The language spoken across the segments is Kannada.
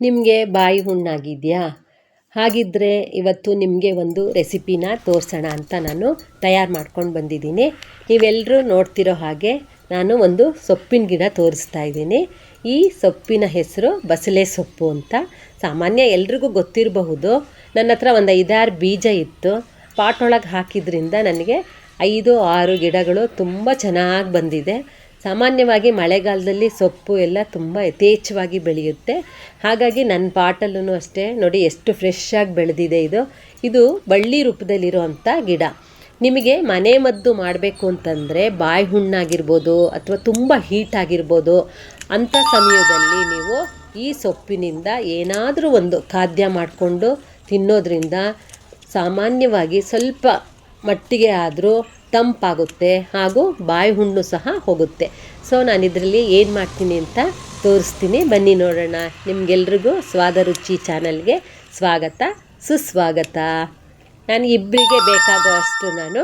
ನಿಮಗೆ ಬಾಯಿ ಹುಣ್ಣಾಗಿದೆಯಾ? ಹಾಗಿದ್ದರೆ ಇವತ್ತು ನಿಮಗೆ ಒಂದು ರೆಸಿಪಿನ ತೋರಿಸೋಣ ಅಂತ ನಾನು ತಯಾರು ಮಾಡ್ಕೊಂಡು ಬಂದಿದ್ದೀನಿ. ನೀವೆಲ್ಲರೂ ನೋಡ್ತಿರೋ ಹಾಗೆ ನಾನು ಒಂದು ಸೊಪ್ಪಿನ ಗಿಡ ತೋರಿಸ್ತಾ ಇದ್ದೀನಿ. ಈ ಸೊಪ್ಪಿನ ಹೆಸರು ಬಸಳೆ ಸೊಪ್ಪು ಅಂತ. ಸಾಮಾನ್ಯ ಎಲ್ರಿಗೂ ಗೊತ್ತಿರಬಹುದು. ನನ್ನ ಹತ್ರ ಒಂದು ಐದಾರು ಬೀಜ ಇತ್ತು. ಪಾಟ್ ಒಳಗೆ ಹಾಕಿದ್ರಿಂದ ನನಗೆ ಐದು ಆರು ಗಿಡಗಳು ತುಂಬ ಚೆನ್ನಾಗಿ ಬಂದಿದೆ. ಸಾಮಾನ್ಯವಾಗಿ ಮಳೆಗಾಲದಲ್ಲಿ ಸೊಪ್ಪು ಎಲ್ಲ ತುಂಬ ಯಥೇಚ್ಛವಾಗಿ ಬೆಳೆಯುತ್ತೆ. ಹಾಗಾಗಿ ನನ್ನ ಪಾಟಲ್ಲೂ ಅಷ್ಟೇ, ನೋಡಿ ಎಷ್ಟು ಫ್ರೆಶ್ ಆಗಿ ಬೆಳೆದಿದೆ ಇದು. ಇದು ಬಳ್ಳಿ ರೂಪದಲ್ಲಿರುವಂಥ ಗಿಡ. ನಿಮಗೆ ಮನೆ ಮದ್ದು ಮಾಡಬೇಕು ಅಂತಂದರೆ ಬಾಯಿ ಹುಣ್ಣಾಗಿರ್ಬೋದು ಅಥವಾ ತುಂಬ ಹೀಟ್ ಆಗಿರ್ಬೋದು, ಅಂಥ ಸಮಯದಲ್ಲಿ ನೀವು ಈ ಸೊಪ್ಪಿನಿಂದ ಏನಾದರೂ ಒಂದು ಖಾದ್ಯ ಮಾಡಿಕೊಂಡು ತಿನ್ನೋದ್ರಿಂದ ಸಾಮಾನ್ಯವಾಗಿ ಸ್ವಲ್ಪ ಮಟ್ಟಿಗೆ ಆದರೂ ತಂಪಾಗುತ್ತೆ ಹಾಗೂ ಬಾಯಿ ಹುಣ್ಣು ಸಹ ಹೋಗುತ್ತೆ. ಸೊ ನಾನು ಇದರಲ್ಲಿ ಏನು ಮಾಡ್ತೀನಿ ಅಂತ ತೋರಿಸ್ತೀನಿ. ಬನ್ನಿ ನೋಡೋಣ. ನಿಮಗೆಲ್ರಿಗೂ ಸ್ವಾದ ರುಚಿ ಚಾನಲ್ಗೆ ಸ್ವಾಗತ, ಸುಸ್ವಾಗತ. ನಾನು ಇಬ್ಬರಿಗೆ ಬೇಕಾಗೋ ಅಷ್ಟು ನಾನು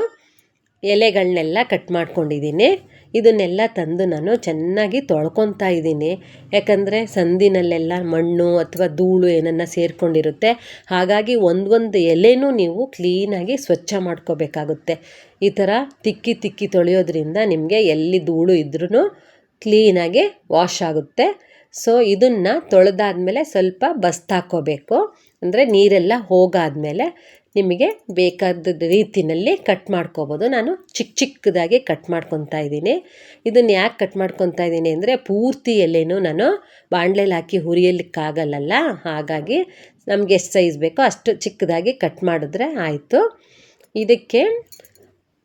ಎಲೆಗಳನ್ನೆಲ್ಲ ಕಟ್ ಮಾಡ್ಕೊಂಡಿದ್ದೀನಿ. ಇದನ್ನೆಲ್ಲ ತಂದು ನಾನು ಚೆನ್ನಾಗಿ ತೊಳ್ಕೊತಾ ಇದ್ದೀನಿ. ಯಾಕಂದರೆ ಸಂದಿನಲ್ಲೆಲ್ಲ ಮಣ್ಣು ಅಥವಾ ಧೂಳು ಏನನ್ನ ಸೇರಿಕೊಂಡಿರುತ್ತೆ. ಹಾಗಾಗಿ ಒಂದೊಂದು ಎಲೆನೂ ನೀವು ಕ್ಲೀನಾಗಿ ಸ್ವಚ್ಛ ಮಾಡ್ಕೋಬೇಕಾಗುತ್ತೆ. ಈ ಥರ ತಿಕ್ಕಿ ತಿಕ್ಕಿ ತೊಳೆಯೋದ್ರಿಂದ ನಿಮಗೆ ಎಲ್ಲಿ ಧೂಳು ಇದ್ರೂ ಕ್ಲೀನಾಗಿ ವಾಶ್ ಆಗುತ್ತೆ. ಸೊ, ಇದನ್ನು ತೊಳೆದಾದ್ಮೇಲೆ ಸ್ವಲ್ಪ ಬಸ್ತಾಕೋಬೇಕು ಅಂದರೆ ನೀರೆಲ್ಲ ಹೋಗಾದ್ಮೇಲೆ ನಿಮಗೆ ಬೇಕಾದ ರೀತಿಯಲ್ಲಿ ಕಟ್ ಮಾಡ್ಕೋಬೋದು. ನಾನು ಚಿಕ್ಕ ಚಿಕ್ಕದಾಗಿ ಕಟ್ ಮಾಡ್ಕೊತಾ ಇದ್ದೀನಿ. ಇದನ್ನು ಯಾಕೆ ಕಟ್ ಮಾಡ್ಕೊತಾ ಇದ್ದೀನಿ ಅಂದರೆ ಪೂರ್ತಿ ಎಲೆನೂ ನಾನು ಬಾಣಲೆಲಿ ಹಾಕಿ ಹುರಿಯಲಿಕ್ಕಾಗಲ್ಲಲ್ಲ? ಹಾಗಾಗಿ ನಮ್ಗೆ ಎಷ್ಟು ಸೈಜ್ ಬೇಕೋ ಅಷ್ಟು ಚಿಕ್ಕದಾಗಿ ಕಟ್ ಮಾಡಿದ್ರೆ ಆಯಿತು. ಇದಕ್ಕೆ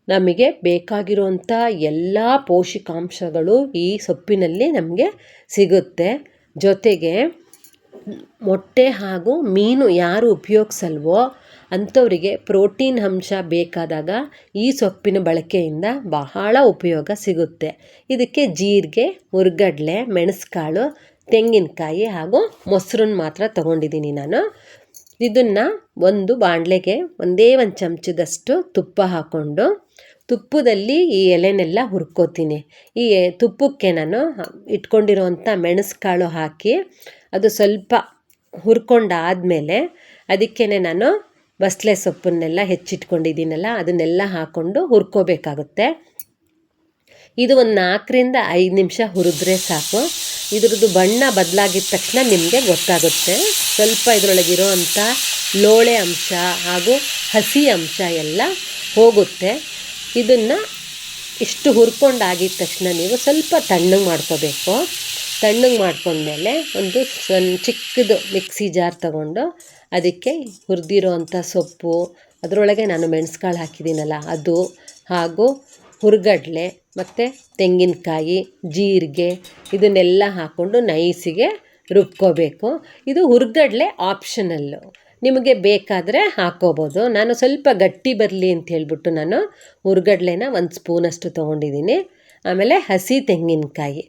ನಮಗೆ ಬೇಕಾಗಿರುವಂಥ ಎಲ್ಲ ಪೋಷಕಾಂಶಗಳು ಈ ಸೊಪ್ಪಿನಲ್ಲಿ ನಮಗೆ ಸಿಗುತ್ತೆ. ಜೊತೆಗೆ ಮೊಟ್ಟೆ ಹಾಗೂ ಮೀನು ಯಾರು ಉಪಯೋಗಿಸಲ್ವೋ ಅಂಥವರಿಗೆ ಪ್ರೋಟೀನ್ ಅಂಶ ಬೇಕಾದಾಗ ಈ ಸೊಪ್ಪಿನ ಬಳಕೆಯಿಂದ ಬಹಳ ಉಪಯೋಗ ಸಿಗುತ್ತೆ. ಇದಕ್ಕೆ ಜೀರಿಗೆ ಹುರ್ಗಡ್ಲೆ ಮೆಣಸುಕಾಳು, ತೆಂಗಿನಕಾಯಿ ಹಾಗೂ ಮೊಸರನ್ನ ಮಾತ್ರ ತಗೊಂಡಿದ್ದೀನಿ ನಾನು. ಇದನ್ನು ಒಂದು ಬಾಣಲೆಗೆ ಒಂದೇ ಒಂದು ಚಮಚದಷ್ಟು ತುಪ್ಪ ಹಾಕ್ಕೊಂಡು ತುಪ್ಪದಲ್ಲಿ ಈ ಎಲೆನೆಲ್ಲ ಹುರ್ಕೋತೀನಿ. ಈ ತುಪ್ಪಕ್ಕೆ ನಾನು ಇಟ್ಕೊಂಡಿರೋವಂಥ ಮೆಣಸುಕಾಳು ಹಾಕಿ ಅದು ಸ್ವಲ್ಪ ಹುರ್ಕೊಂಡಾದಮೇಲೆ ಅದಕ್ಕೇ ನಾನು ಬಸಳೆ ಸೊಪ್ಪನ್ನೆಲ್ಲ ಹೆಚ್ಚಿಟ್ಕೊಂಡಿದ್ದೀನಲ್ಲ, ಅದನ್ನೆಲ್ಲ ಹಾಕ್ಕೊಂಡು ಹುರ್ಕೋಬೇಕಾಗುತ್ತೆ. ಇದು ಒಂದು ನಾಲ್ಕರಿಂದ ಐದು ನಿಮಿಷ ಹುರಿದ್ರೆ ಸಾಕು. ಇದ್ರದ್ದು ಬಣ್ಣ ಬದಲಾಗಿದ ತಕ್ಷಣ ನಿಮಗೆ ಗೊತ್ತಾಗುತ್ತೆ. ಸ್ವಲ್ಪ ಇದರೊಳಗಿರೋ ಅಂಥ ಲೋಳೆ ಅಂಶ ಹಾಗೂ ಹಸಿ ಅಂಶ ಎಲ್ಲ ಹೋಗುತ್ತೆ. ಇದನ್ನು ಇಷ್ಟು ಹುರ್ಕೊಂಡಾಗಿದ ತಕ್ಷಣ ನೀವು ಸ್ವಲ್ಪ ತಣ್ಣಗೆ ಮಾಡ್ಕೋಬೇಕು. ತಣ್ಣಗೆ ಮಾಡ್ಕೊಂಡ್ಮೇಲೆ ಒಂದು ಸಣ್ಣ ಚಿಕ್ಕದು ಮಿಕ್ಸಿ ಜಾರ್ ತಗೊಂಡು ಅದಕ್ಕೆ ಹುರಿದಿರೋ ಅಂಥ ಸೊಪ್ಪು, ಅದರೊಳಗೆ ನಾನು ಮೆಣಸುಕಾಳು ಹಾಕಿದ್ದೀನಲ್ಲ ಅದು, ಹಾಗೂ ಹುರ್ಗಡ್ಲೆ ಮತ್ತು ತೆಂಗಿನಕಾಯಿ, ಜೀರಿಗೆ ಇದನ್ನೆಲ್ಲ ಹಾಕ್ಕೊಂಡು ನೈಸಿಗೆ ರುಬ್ಕೋಬೇಕು. ಇದು ಹುರ್ಗಡ್ಲೆ ಆಪ್ಷನಲ್ಲು ನಿಮಗೆ ಬೇಕಾದರೆ ಹಾಕ್ಕೋಬೋದು ನಾನು ಸ್ವಲ್ಪ ಗಟ್ಟಿ ಬರಲಿ ಅಂತ ಹೇಳಿಬಿಟ್ಟು ನಾನು ಹುರ್ಗಡ್ಲೆನ ಒಂದು ಸ್ಪೂನಷ್ಟು ತೊಗೊಂಡಿದ್ದೀನಿ. ಆಮೇಲೆ ಹಸಿ ತೆಂಗಿನಕಾಯಿ.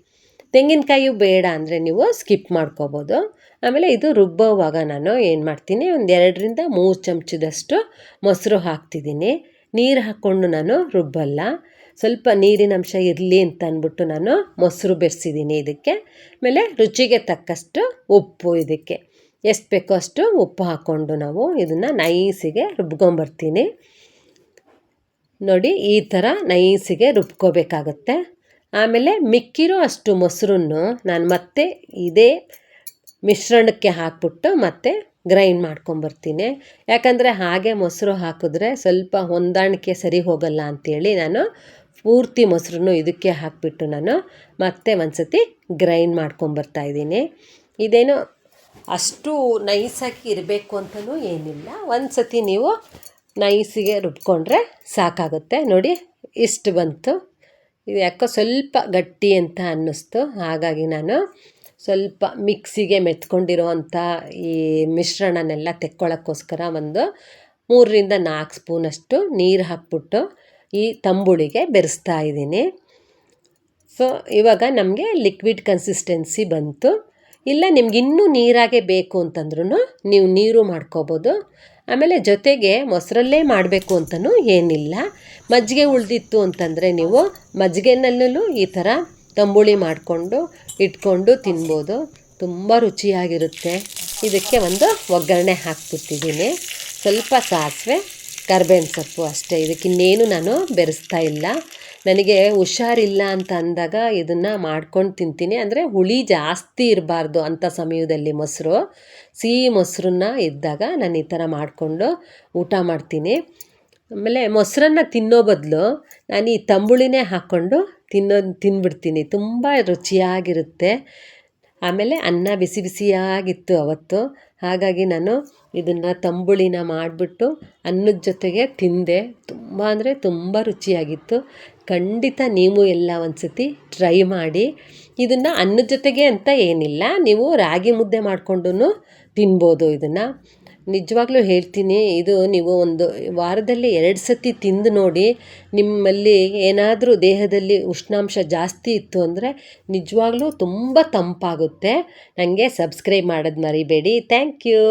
ತೆಂಗಿನಕಾಯಿ ಬೇಡ ಅಂದರೆ ನೀವು ಸ್ಕಿಪ್ ಮಾಡ್ಕೋಬೋದು. ಆಮೇಲೆ ಇದು ರುಬ್ಬೋವಾಗ ನಾನು ಏನು ಮಾಡ್ತೀನಿ, ಒಂದು ಎರಡರಿಂದ ಮೂರು ಚಮಚದಷ್ಟು ಮೊಸರು ಹಾಕ್ತಿದ್ದೀನಿ. ನೀರು ಹಾಕ್ಕೊಂಡು ನಾನು ರುಬ್ಬಲ್ಲ. ಸ್ವಲ್ಪ ನೀರಿನ ಅಂಶ ಇರಲಿ ಅಂತ ಅಂದ್ಬಿಟ್ಟು ನಾನು ಮೊಸರು ಬೆರೆಸಿದ್ದೀನಿ ಇದಕ್ಕೆ. ಆಮೇಲೆ ರುಚಿಗೆ ತಕ್ಕಷ್ಟು ಉಪ್ಪು ಇದಕ್ಕೆ. ಎಷ್ಟು ಬೇಕೋ ಅಷ್ಟು ಉಪ್ಪು ಹಾಕ್ಕೊಂಡು ನಾವು ಇದನ್ನು ನೈಸಿಗೆ ರುಬ್ಕೊಂಬರ್ತೀನಿ. ನೋಡಿ, ಈ ಥರ ನೈಸಿಗೆ ರುಬ್ಕೋಬೇಕಾಗತ್ತೆ. ಆಮೇಲೆ ಮಿಕ್ಕಿರೋ ಅಷ್ಟು ಮೊಸರನ್ನು ನಾನು ಮತ್ತೆ ಇದೇ ಮಿಶ್ರಣಕ್ಕೆ ಹಾಕ್ಬಿಟ್ಟು ಮತ್ತೆ ಗ್ರೈಂಡ್ ಮಾಡ್ಕೊಂಬರ್ತೀನಿ. ಯಾಕಂದರೆ ಹಾಗೆ ಮೊಸರು ಹಾಕಿದ್ರೆ ಸ್ವಲ್ಪ ಹೊಂದಾಣಿಕೆ ಸರಿ ಹೋಗಲ್ಲ ಅಂಥೇಳಿ ನಾನು ಪೂರ್ತಿ ಮೊಸರನ್ನು ಇದಕ್ಕೆ ಹಾಕಿಬಿಟ್ಟು ನಾನು ಮತ್ತೆ ಒಂದು ಸತಿ ಗ್ರೈಂಡ್ ಮಾಡ್ಕೊಂಬರ್ತಾ ಇದ್ದೀನಿ. ಇದೇನು ಅಷ್ಟು ನೈಸಾಗಿ ಇರಬೇಕು ಅಂತಲೂ ಏನಿಲ್ಲ. ಒಂದು ಸತಿ ನೀವು ನೈಸಿಗೆ ರುಬ್ಕೊಂಡ್ರೆ ಸಾಕಾಗುತ್ತೆ. ನೋಡಿ, ಇಷ್ಟು ಬಂತು. ಇದು ಯಾಕೋ ಸ್ವಲ್ಪ ಗಟ್ಟಿ ಅಂತ ಅನ್ನಿಸ್ತು. ಹಾಗಾಗಿ ನಾನು ಸ್ವಲ್ಪ ಮಿಕ್ಸಿಗೆ ಮೆತ್ಕೊಂಡಿರೋವಂಥ ಈ ಮಿಶ್ರಣನೆಲ್ಲ ತೆಕ್ಕೊಳ್ಳೋಕ್ಕೋಸ್ಕರ ಒಂದು ಮೂರರಿಂದ ನಾಲ್ಕು ಸ್ಪೂನಷ್ಟು ನೀರು ಹಾಕ್ಬಿಟ್ಟು ಈ ತಂಬುಳಿಗೆ ಬೆರೆಸ್ತಾ ಇದ್ದೀನಿ. ಸೊ ಇವಾಗ ನಮಗೆ ಲಿಕ್ವಿಡ್ ಕನ್ಸಿಸ್ಟೆನ್ಸಿ ಬಂತು. ಇಲ್ಲ, ನಿಮ್ಗೆ ಇನ್ನೂ ನೀರಾಗೆ ಬೇಕು ಅಂತಂದ್ರೂ ನೀವು ನೀರು ಮಾಡ್ಕೋಬೋದು. ಆಮೇಲೆ ಜೊತೆಗೆ ಮೊಸರಲ್ಲೇ ಮಾಡಬೇಕು ಅಂತಲೂ ಏನಿಲ್ಲ. ಮಜ್ಜಿಗೆ ಉಳಿದಿತ್ತು ಅಂತಂದರೆ ನೀವು ಮಜ್ಜಿಗೆನಲ್ಲೂ ಈ ಥರ ತಂಬುಳಿ ಮಾಡಿಕೊಂಡು, ಇಟ್ಕೊಂಡು ತಿನ್ಬೋದು. ತುಂಬ ರುಚಿಯಾಗಿರುತ್ತೆ. ಇದಕ್ಕೆ ಒಂದು ಒಗ್ಗರಣೆ ಹಾಕ್ಬಿಟ್ಟಿದ್ದೀನಿ. ಸ್ವಲ್ಪ ಸಾಸಿವೆ ಕರ್ಬೇವಿನ ಸೊಪ್ಪು ಅಷ್ಟೇ. ಇದಕ್ಕೆ ಇನ್ನೇನು ನಾನು ಬೆರೆಸ್ತಾ ಇಲ್ಲ. ನನಗೆ ಹುಷಾರಿಲ್ಲ ಅಂತ ಅಂದಾಗ ಇದನ್ನು ಮಾಡ್ಕೊಂಡು ತಿಂತೀನಿ. ಅಂದರೆ ಹುಳಿ ಜಾಸ್ತಿ ಇರಬಾರ್ದು ಅಂಥ ಸಮಯದಲ್ಲಿ ಮೊಸರು. ಸಿಹಿ ಮೊಸರನ್ನ ಇದ್ದಾಗ ನಾನು ಈ ಥರ ಮಾಡಿಕೊಂಡು ಊಟ ಮಾಡ್ತೀನಿ. ಆಮೇಲೆ ಮೊಸರನ್ನ ತಿನ್ನೋ ಬದಲು ನಾನು ಈ ತಂಬುಳಿನೇ ಹಾಕ್ಕೊಂಡು ತಿನ್ನೋ ತಿಂದ್ಬಿಡ್ತೀನಿ ತುಂಬ ರುಚಿಯಾಗಿರುತ್ತೆ. ಆಮೇಲೆ ಅನ್ನ ಬಿಸಿ ಬಿಸಿಯಾಗಿತ್ತು ಅವತ್ತು. ಹಾಗಾಗಿ ನಾನು ಇದನ್ನು ತಂಬುಳಿನ ಮಾಡಿಬಿಟ್ಟು ಅನ್ನದ ಜೊತೆಗೆ ತಿಂದೆ. ತುಂಬ ಅಂದರೆ ತುಂಬ ರುಚಿಯಾಗಿತ್ತು. ಖಂಡಿತ ನೀವು ಎಲ್ಲ ಒಂದು ಸತಿ ಟ್ರೈ ಮಾಡಿ. ಇದನ್ನು ಅನ್ನದ ಜೊತೆಗೆ ಅಂತ ಏನಿಲ್ಲ. ನೀವು ರಾಗಿ ಮುದ್ದೆ ಮಾಡಿಕೊಂಡು ತಿನ್ಬೋದು ಇದನ್ನು. ನಿಜವಾಗ್ಲೂ ಹೇಳ್ತೀನಿ, ಇದು ನೀವು ಒಂದು ವಾರದಲ್ಲಿ ಎರಡು ಸತಿ ತಿಂದು ನೋಡಿ, ನಿಮ್ಮಲ್ಲಿ ಏನಾದರೂ ದೇಹದಲ್ಲಿ ಉಷ್ಣಾಂಶ ಜಾಸ್ತಿ ಇತ್ತು ಅಂದರೆ ನಿಜವಾಗ್ಲೂ ತುಂಬ ತಂಪಾಗುತ್ತೆ. ನನಗೆ ಸಬ್ಸ್ಕ್ರೈಬ್ ಮಾಡೋದು ಮರಿಬೇಡಿ. Thank you.